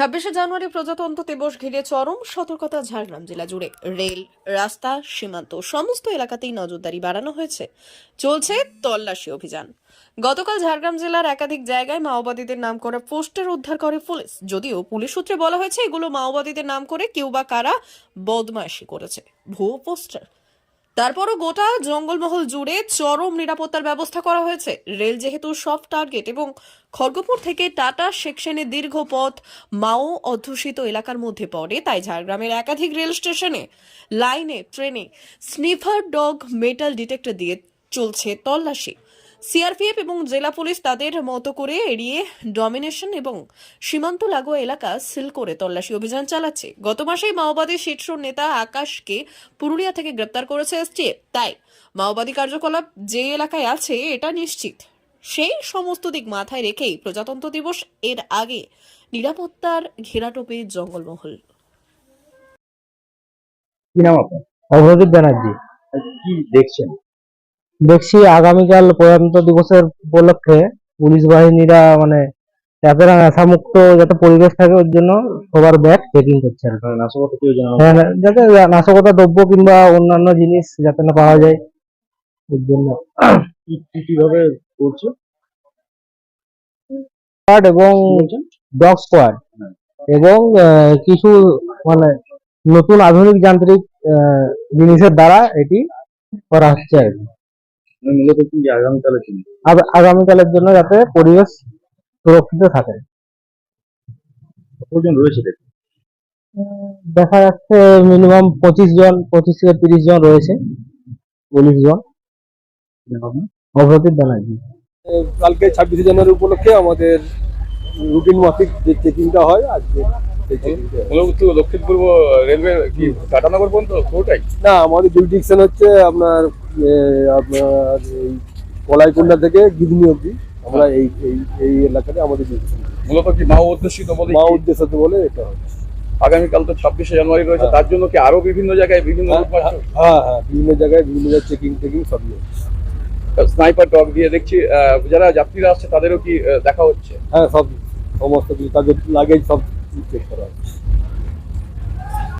ছাব্বিশে জানুয়ারি প্রজাতন্ত্র দিবস ঘিরে চরম সতর্কতা ঝাড়গ্রাম জেলা জুড়ে। রেল, রাস্তা, সীমান্ত, সমস্ত এলাকাতেই নজরদারি বাড়ানো হয়েছে। চলছে তল্লাশি অভিযান। গতকাল ঝাড়গ্রাম জেলার একাধিক জায়গায় মাওবাদীদের নাম করে পোস্টার উদ্ধার করে পুলিশ। যদিও পুলিশ সূত্রে বলা হয়েছে, এগুলো মাওবাদীদের নাম করে কেউ বা কারা বদমাইশি করেছে। ভুয়ো পোস্টার। তারপরও গোটা জঙ্গলমহল জুড়ে চরম নিরাপত্তার ব্যবস্থা করা হয়েছে। রেল যেহেতু সফট টার্গেট এবং খড়গপুর থেকে টাটা সেকশনে দীর্ঘ পথ মাও অধ্যুষিত এলাকার মধ্যে পড়ে, তাই ঝাড়গ্রামের একাধিক রেল স্টেশনে লাইনে, ট্রেনে স্নিফার ডগ মেটাল ডিটেক্টর দিয়ে চলছে তল্লাশি। সিআরপিএফ এবং জেলা পুলিশ তাদের মতো করে এড়িয়ে ডমিনেশন এবং সীমান্ত লাগোয়া এলাকা সিল করে তল্লাশি অভিযান চালাচ্ছে। গত মাসেই মাওবাদী শীর্ষ নেতা আকাশকে পুরুলিয়া থেকে গ্রেপ্তার করেছে এসটিএফ। তাই মাওবাদী কার্যকলাপ যে এলাকায় আছে এটা নিশ্চিত। সেই সমস্ত দিক মাথায় রেখেই প্রজাতন্ত্র দিবস এর আগে নিরাপত্তার ঘেরাটোপে জঙ্গলমহল। কি নাম আপনার? অভজিৎ ব্যানার্জি। কি দেখছেন? দেখছি আগামীকাল প্রজাতন্ত্র দিবসের উপলক্ষে পুলিশ বাহিনীরা মানে যাতে নেশামুক্ত যাতে পরিবেশ থাকে ওর জন্য সবার ব্যাগ চেকিং করছে। আর নাশকতা হ্যাঁ, যাতে নাশকতা দ্রব্য কিংবা অন্যান্য জিনিস যাতে না পাওয়া যায় এর জন্য। কীভাবে করছে এবং ডগ স্কোয়াড হ্যাঁ। এবং কিছু মানে নতুন আধুনিক যান্ত্রিক জিনিসের দ্বারা এটি করা হচ্ছে আর কি। মূলত কি আগামীকালে ছিল আগ- আগামীকালের জন্য যাতে পরিবেশ সুরক্ষিত থাকে। কতজন রয়েছে দেখা যাচ্ছে মিনিমাম পঁচিশ জন পঁচিশ থেকে তিরিশ জন রয়েছে। পুলিশ জন। অভ্রতীত ব্যানার্জি। কালকে ছাব্বিশে জানুয়ারি উপলক্ষে আমাদের রুটিন মাফিক যে চেকিংটা হয় আজকে পূর্ব রেলওয়ে কি টাটানগর পর্যন্ত পুরোটাই না আমাদের জুরিডিকশন হচ্ছে আপনার আপনার এই কলাইকুন্ডা থেকে গিদনি অব্দি আমরা এই এই এই এলাকাতে আমাদের মূলত কি মাও অধ্যুষিত বলে মা কি? উদ্দেশ্য বলে এটা হয়। আগামীকাল তো ছাব্বিশে জানুয়ারি রয়েছে হ্যাঁ। তার জন্য কি আরও বিভিন্ন জায়গায় বিভিন্ন হ্যাঁ হ্যাঁ হ্যাঁ বিভিন্ন জায়গায় বিভিন্ন জায়গায় চেকিং টেকিং সবই হয়। স্নাইপার ডগ দিয়ে দেখছি যারা যাত্রীরা আসছে তাদেরও কি দেখা হচ্ছে? হ্যাঁ সব সমস্ত কিছু তাদের লাগেজ সব চেক করা হয়